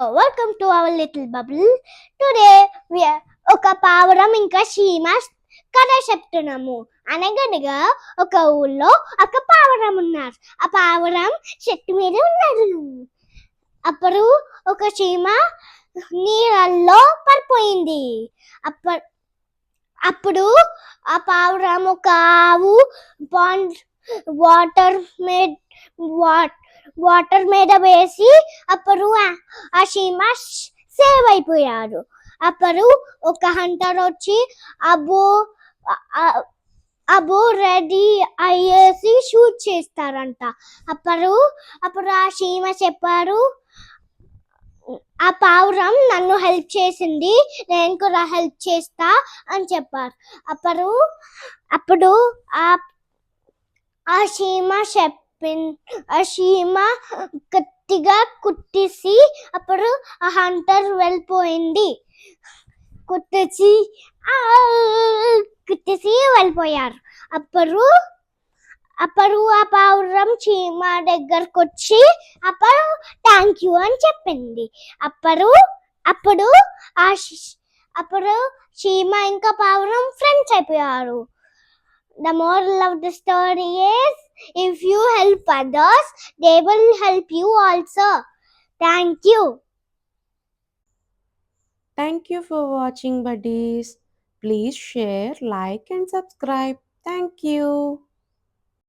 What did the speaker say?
Welcome to our little bubble today ఒక పావురం ఇంకా చీమ కథ చెప్తున్నాము అనగనగా ఒక ఊళ్ళో ఒక పావురం ఉన్నారు ఆ పావురం చెట్టు మీద ఉన్నారు అప్పుడు ఒక చీమ నీళ్ళల్లో పడిపోయింది అప్పుడు అప్పుడు ఆ పావురం ఒక ఆవు pond water made what water మీద వేసి అప్పుడు ఆ- సీమ చీమ సేవ్ అయిపోయారు అప్పుడు ఒక హంటర్ వచ్చి అబ్బో అబ్బో రెడీ అయ్యేసి షూట్ చేస్తారంట. అప్పుడు అప్పుడు ఆ చీమ చెప్పారు ఆ పావురం నన్ను హెల్ప్ చేసింది నేను కూడా హెల్ప్ చేస్తా అని చెప్పారు. అప్పుడు అప్పుడు ఆ ఆ చెప్ చెప్పిన్ ఆ చీమ గట్టిగా కుట్టేసి అప్పుడు ఆ హంటర్ వెళ్ళిపోయింది. కుట్టేసి కుట్టేసి వెళ్ళిపోయారు. అప్పుడు అప్పుడు ఆ పావురం చీమ దగ్గరకు వచ్చి అప్పుడు థ్యాంక్ యూ అని చెప్పింది. అప్పుడు అప్పుడు ఆ అప్పుడు చీమ ఇంకా పావురం ఫ్రెండ్స్ అయిపోయారు. The moral of the story is if you help others, they will help you also. Thank you. Thank you for watching, buddies. Please share, like, and subscribe. Thank you.